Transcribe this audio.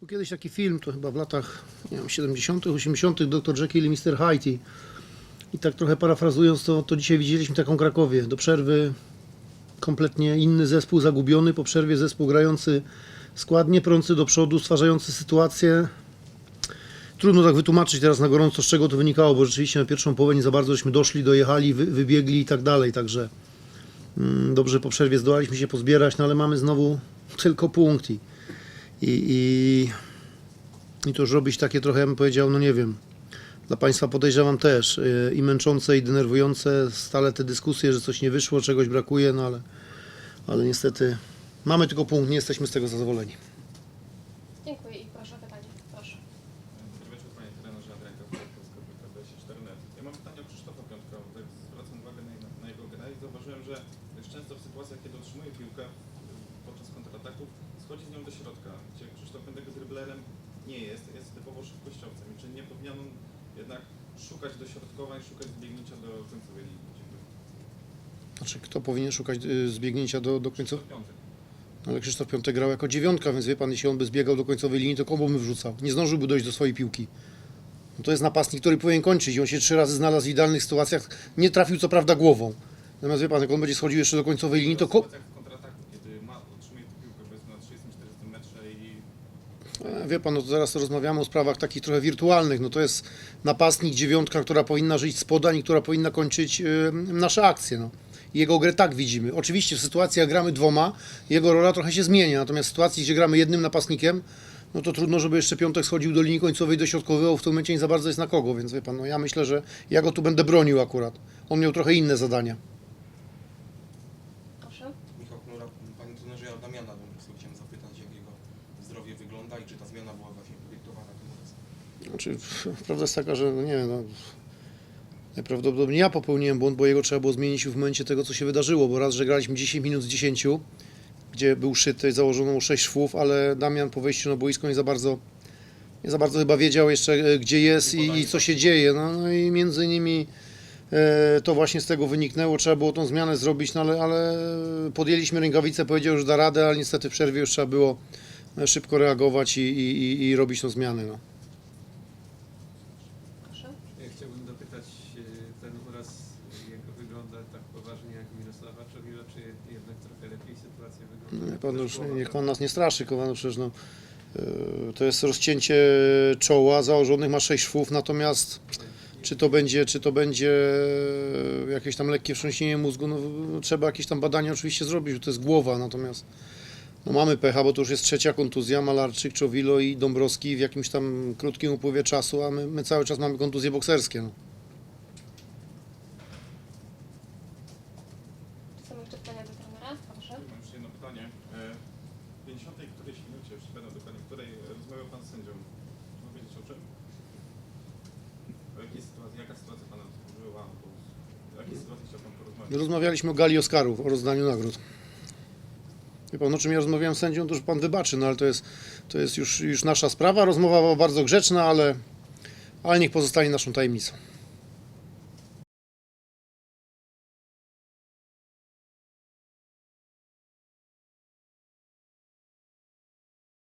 Był kiedyś taki film, to chyba w latach nie wiem, 70., 80., Dr. Jekyll i Mr. Hyde. I, tak trochę parafrazując, to, to dzisiaj widzieliśmy taką Krakowię. Do przerwy kompletnie inny zespół zagubiony, po przerwie zespół grający składnie, prący do przodu, stwarzający sytuację. Trudno tak wytłumaczyć teraz na gorąco, z czego to wynikało, bo rzeczywiście na pierwszą połowę nie za bardzo żeśmy doszli, dojechali, wy, wybiegli i tak dalej, także mm, dobrze po przerwie zdołaliśmy się pozbierać, no ale mamy znowu tylko punkt i, i, i to już robić takie trochę, ja bym powiedział, no nie wiem, dla Państwa podejrzewam też yy, i męczące i denerwujące stale te dyskusje, że coś nie wyszło, czegoś brakuje, no ale, ale niestety mamy tylko punkt, nie jesteśmy z tego zadowoleni. Dziękuję i proszę o pytanie. Proszę. Dobry wieczór Panie Trenerze Adrianka Polska, PKB24net. Ja mam pytanie o Krzysztofa Piątka, bo tak zwracam uwagę na, na jego grę i zauważyłem, że dość często w sytuacjach, kiedy otrzymuje piłkę y, podczas kontrataków, schodzi z nią do środka, gdzie Krzysztof Piątek z driblerem nie jest, jest typowo szybkościowcem. Czy nie powinien on jednak szukać dośrodkowań, szukać zbiegnięcia do końcowej linii? Dziękuję. Znaczy, kto powinien szukać yy, zbiegnięcia do, do końca? Krzysztof Piątek. Ale Krzysztof Piątek grał jako dziewiątka, więc wie pan, jeśli on by zbiegał do końcowej linii, to komu by wrzucał? Nie zdążyłby dojść do swojej piłki. No to jest napastnik, który powinien kończyć i on się trzy razy znalazł w idealnych sytuacjach. Nie trafił co prawda głową. Natomiast wie pan, jak on będzie schodził jeszcze do końcowej linii, to ko- sytuacjach w kontrataku, kiedy ma, otrzymuje tę piłkę powiedzmy na 30-40 metrze i E, Wie pan, no to zaraz rozmawiamy o sprawach takich trochę wirtualnych. No to jest napastnik, dziewiątka, która powinna żyć z podań która powinna kończyć y, nasze akcje. No. I Jego grę tak widzimy. Oczywiście w sytuacji, jak gramy dwoma, jego rola trochę się zmienia. Natomiast w sytuacji, gdzie gramy jednym napastnikiem, no to trudno, żeby jeszcze piątek schodził do linii końcowej, dośrodkowywał. W tym momencie nie za bardzo jest na kogo, więc wie pan, no ja myślę, że ja go tu będę bronił akurat. On miał trochę inne zadania. Michał Knura, Panie trenerze, ja Damiana Dąbrowskiego chciałem zapytać, jak jego zdrowie wygląda i czy ta zmiana była właśnie podyktowana tym razem. Znaczy, prawda jest taka, że no nie wiem, no, najprawdopodobniej ja popełniłem błąd, bo jego trzeba było zmienić w momencie tego, co się wydarzyło, bo raz, że graliśmy 10 minut z 10, gdzie był szyty, założono mu 6 szwów, ale Damian po wejściu na boisko nie za bardzo, nie za bardzo chyba wiedział jeszcze, e, gdzie jest i, i co się dzieje. No, no i między nimi to właśnie z tego wyniknęło, trzeba było tą zmianę zrobić, no ale, ale podjęliśmy rękawicę, powiedział, że da radę, ale niestety w przerwie już trzeba było e, szybko reagować i, i, i, i robić tą zmianę. No. Chciałbym dopytać, e, ten uraz, e, jak wygląda tak poważnie jak Mirosława Czowila, czy jednak trochę lepiej sytuacja wygląda? Nie, pan już, niech pan nas nie straszy, kochany, przecież no, to jest rozcięcie czoła, założonych ma 6 szwów, natomiast czy to będzie, czy to będzie jakieś tam lekkie wstrząśnienie mózgu, no, trzeba jakieś tam badania oczywiście zrobić, bo to jest głowa, natomiast no, mamy pecha, bo to już jest trzecia kontuzja, Malarczyk, Czowilo i Dąbrowski w jakimś tam krótkim upływie czasu, a my, my cały czas mamy kontuzje bokserskie. No. Czy są jeszcze pytania do trenera? Proszę. Mam jeszcze jedno pytanie. E, W 50 którejś minucie, już nie pamiętam dokładnie, w której rozmawiał Pan z sędzią. Czy Można wiedzieć o czym? O jakiej sytuacji, jaka sytuacja Pana wkurzyła? Albo O jakiej sytuacji chciał Pan porozmawiać? Rozmawialiśmy o gali Oscarów, o rozdaniu nagród. Wie pan, o czym ja rozmawiałem z sędzią, to już pan wybaczy, no ale to jest, to jest już, już nasza sprawa. Rozmowa była bardzo grzeczna, ale, ale niech pozostanie naszą tajemnicą.